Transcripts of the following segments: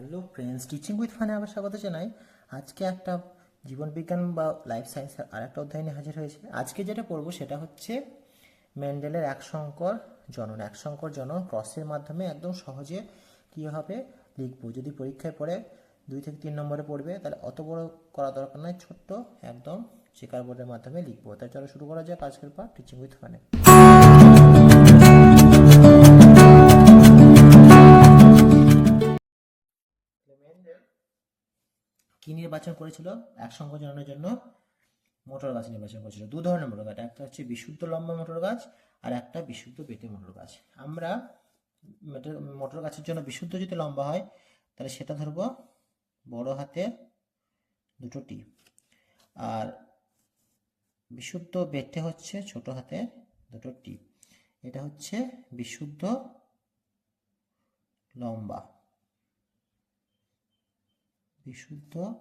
Hello friends teaching with ফানে আবার স্বাগত জানাই। আজকে একটা জীবন বিজ্ঞান বা লাইফ সায়েন্সের আর একটা অধ্যায় নিয়ে হাজির হয়েছে। আজকে যেটা পড়ব সেটা হচ্ছে মেন্ডেলের এক সংকর জনন। এক সংকর জনন ক্রসের মাধ্যমে একদম সহজে কীভাবে লিখব? যদি পরীক্ষায় পড়ে দুই থেকে তিন নম্বরে পড়বে, তাহলে অত বড় করা দরকার নয়, ছোট্ট একদম চেকার বোর্ডের মাধ্যমে লিখব। তাই চলো শুরু করা যাক আজকের পর টিচিং উইথ ফানে কি নির্বাচন করেছিল? এক সংকোচনের জন্য মোটর গাছ নির্বাচন করেছিল। দু ধরনের মোটর গাছ, একটা হচ্ছে বিশুদ্ধ লম্বা মোটর গাছ আর একটা বিশুদ্ধ বেটে মোটর গাছ। আমরা মোটর গাছের জন্য বিশুদ্ধ যদি লম্বা হয়, তাহলে সেটা ধরবো বড় হাতে দুটো টি। আর বিশুদ্ধ বেটে হচ্ছে ছোট হাতে দুটো টি। এটা হচ্ছে বিশুদ্ধ লম্বা। বিশুদ্ধ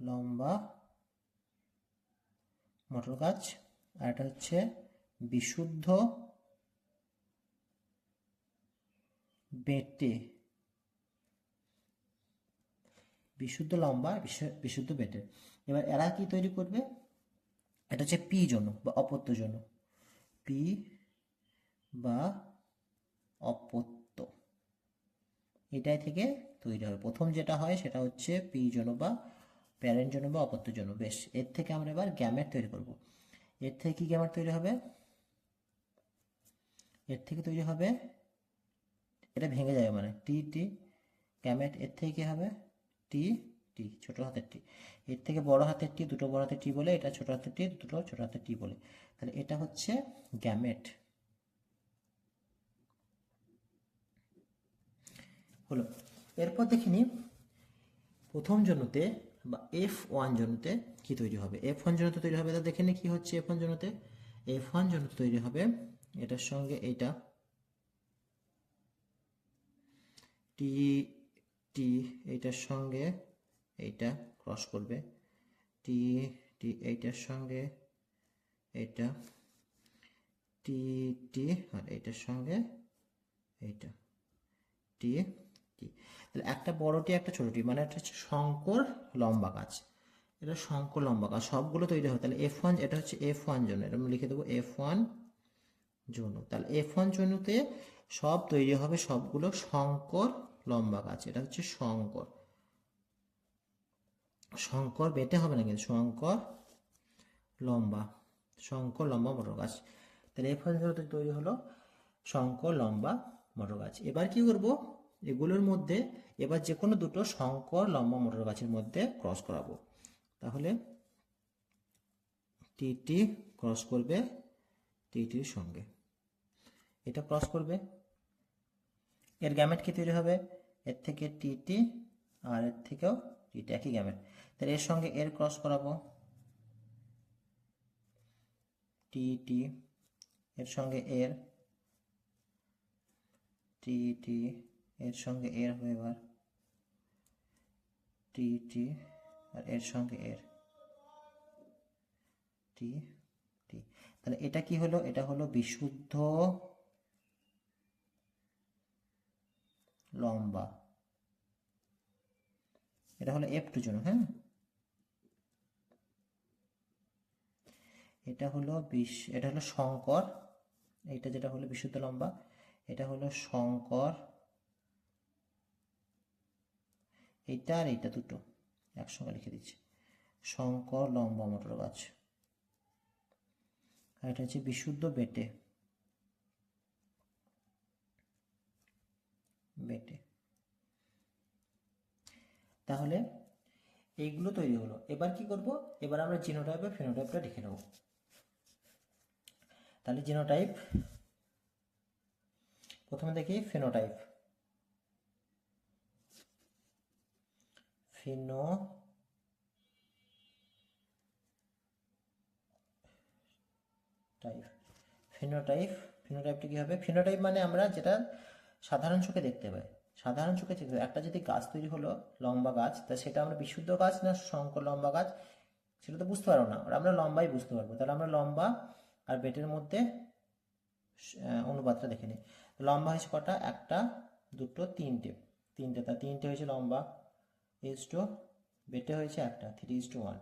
লম্বা মটর গাছ। আর এটা হচ্ছে বিশুদ্ধ বেটে। বিশুদ্ধ লম্বা, বিশু- বিশুদ্ধ বেটে। এবার এরা কি তৈরি করবে? এটা হচ্ছে পি জন্য বা অপত্য জন্য। পি বা অপত্য এটাই থেকে তৈরি হবে। প্রথম যেটা হয় সেটা হচ্ছে পি জন বা প্যারেন্ট জন বা অপত্য জন। বেশ, এর থেকে আমরা এবার গ্যামেট তৈরি করব। এর থেকে কি গ্যামেট তৈরি হবে? এর থেকে তৈরি হবে, এটা ভেঙে যাবে মানে টি টি, গ্যামেট, এর থেকে কি হবে? টি টি, ছোট হাতের টি। এর থেকে বড় হাতের টি, দুটো বড় হাতের টি বলে, এটা ছোট হাতের টি, দুটো ছোট হাতের টি বলে। তাহলে এটা হচ্ছে গ্যামেট। হলো। এরপর দেখিনি প্রথম জন্যতে বা এফ ওয়ান জন্যতে কি তৈরি হবে? এফ ওয়ান জন্যতে তৈরি হবে, তা দেখে নি কি হচ্ছে এফ ওয়ান জন্যতে। এফ ওয়ান জন্যতে তৈরি হবে, এটার সঙ্গে এইটা। টি টি এইটার সঙ্গে এইটা ক্রস করবে। টি টি এইটার সঙ্গে এটা টি টি আর এইটার সঙ্গে এইটা। টি টি তাহলে একটা বড়টি, একটা ছোট টি মানে একটা হচ্ছে শঙ্কর লম্বা গাছ। এটা শঙ্কর লম্বা গাছ, সবগুলো তৈরি হয়। তাহলে এফ ওয়ান এটা হচ্ছে এফ ওয়ান জন্য, এটা আমি লিখে দেবো এফ ওয়ান জন্য। তাহলে এফ ওয়ান জন্যতে সব তৈরি হবে সবগুলো শঙ্কর লম্বা গাছ, এটা হচ্ছে শঙ্কর। শঙ্কর বেটে হবে না কিন্তু, শঙ্কর লম্বা শঙ্কর লম্বা মোটর গাছ। তাহলে এফ ওয়ান তৈরি হলো শঙ্কর লম্বা মোটর গাছ। এবার কি করব? এগুলোর মধ্যে এবার যে কোনো দুটো শঙ্কর লম্বা মোটর গাছের মধ্যে ক্রস করাবো। তাহলে টিটি ক্রস করবে টিটির সঙ্গে। এটা ক্রস করবে। এর গ্যামেট কি তৈরি হবে? এর থেকে টিটি আর এর থেকেও টিটি একই গ্যামেট তাহলে এর সঙ্গে এর ক্রস করাবো। টিটি এর সঙ্গে এর। টি টি এর সঙ্গে এর হবে এবার টি টি আর এর সঙ্গে এর। টি টি তাহলে এটা কি হলো? এটা হলো বিশুদ্ধ লম্বা। এটা হলো এফ টু জন্য হ্যাঁ? এটা হলো বিশ, এটা হলো শঙ্কর। এটা যেটা হলো বিশুদ্ধ লম্বা, এটা হলো শঙ্কর এইটা আর এইটা দুটো একসঙ্গে লিখে দিচ্ছি। শঙ্কর লম্বা মোটর গাছ। আর এটা হচ্ছে বিশুদ্ধ বেটে। বেটে। তাহলে এইগুলো তৈরি হলো। এবার কি করব? এবার আমরা জিনোটাইপ ফিনোটাইপটা লিখে নেব। তাহলে জিনোটাইপ, প্রথমে দেখি ফিনোটাইপ। ফিনো। টাইপ। ফিনোটাইপ ফিনোটাইপটা কি হবে? ফিনোটাইপ মানে আমরা যেটা সাধারণ চোখে দেখতে পাই। সাধারণ চোখে দেখতে একটা যদি গাছ তৈরি হলো, লম্বা গাছ, তা সেটা আমরা বিশুদ্ধ গাছ না শঙ্কর লম্বা গাছ? সেটা তো বুঝতে পারব না। আমরা লম্বাই বুঝতে পারব। তাহলে আমরা লম্বা আর বেটের মধ্যে অনুপাতটা দেখে নিই। লম্বা হয়েছে কটা? একটা, দুটো, তিনটে। তিনটে। তা তিনটে হয়েছে লম্বা। ইজ টু বেটে হয়েছে একটা থ্রি ইজ টু ওয়ান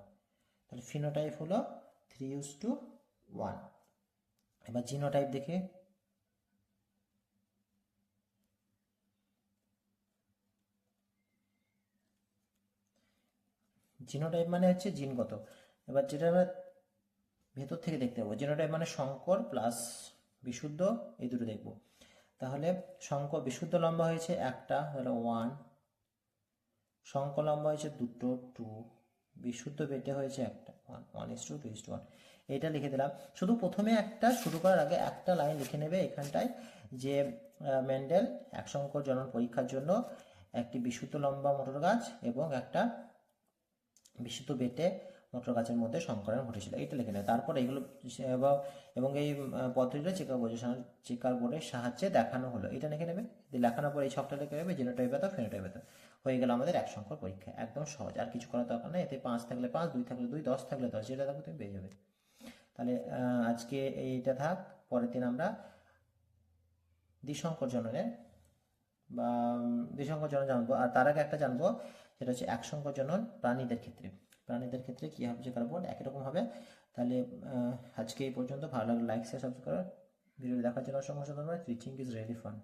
তাহলে ফিনোটাইপ হলো থ্রি ইজ টু ওয়ান এবার জিনোটাইপ দেখে। জিনোটাইপ মানে হচ্ছে জিনগত এবার যেটা আমরা ভেতর থেকে দেখতে পাবো জিনোটাইপ মানে শঙ্কর প্লাস বিশুদ্ধ, এই দুটো দেখব। তাহলে শঙ্কর বিশুদ্ধ লম্বা হয়েছে একটা হলো ওয়ান শঙ্কর লম্বা হয়েছে দুটো টু বিশুদ্ধ বেটে হয়েছে একটা। One one is to two two is to one লিখে দিলাম। শুধু প্রথমে একটা, শুরু করার আগে একটা লাইন লিখে নেবে এখানটায় যে ম্যান্ডেল এক সংখ্যক জনন পরীক্ষার জন্য একটি বিশুদ্ধ লম্বা মোটর গাছ এবং একটা বিশুদ্ধ বেটে মোটর গাছের মধ্যে সংকরণ ঘটেছিল এটা লিখে নেয় তারপর এগুলো এবং এই পদ্ধতিটা চেকার বোর্ডের চেকার বোর্ডের সাহায্যে দেখানো হলো। এটা লিখে নেবে? লেখানোর পর এই ছকটা লিখে নেবে জিনোটাইপ এত ফেনোটাইপ এত। হয়ে গেল আমাদের এক সংখ্যক পরীক্ষা। একদম সহজ। আর কিছু করার দরকার নেই। এতে পাঁচ থাকলে পাঁচ, দুই থাকলে দুই, দশ থাকলে দশ। যেটা থাকবে তুমি পেয়ে যাবে। তাহলে আজকে এইটা থাক। পরের দিন আমরা দ্বিসংকর জননের বা দ্বিসংকর জনন জানব। আর তার আগে একটা জানব, সেটা হচ্ছে এক সংকর জনন প্রাণীদের ক্ষেত্রে। প্রাণীদের ক্ষেত্রে কী হবে যে কার্বন একই রকম হবে। তাহলে আজকে এই পর্যন্ত। ভালো লাগে লাইক শেয়ার সাবস্ক্রাইব ভিডিও দেখার জন্য অসংখ্য ধন্যবাদ। Reaching is ready fun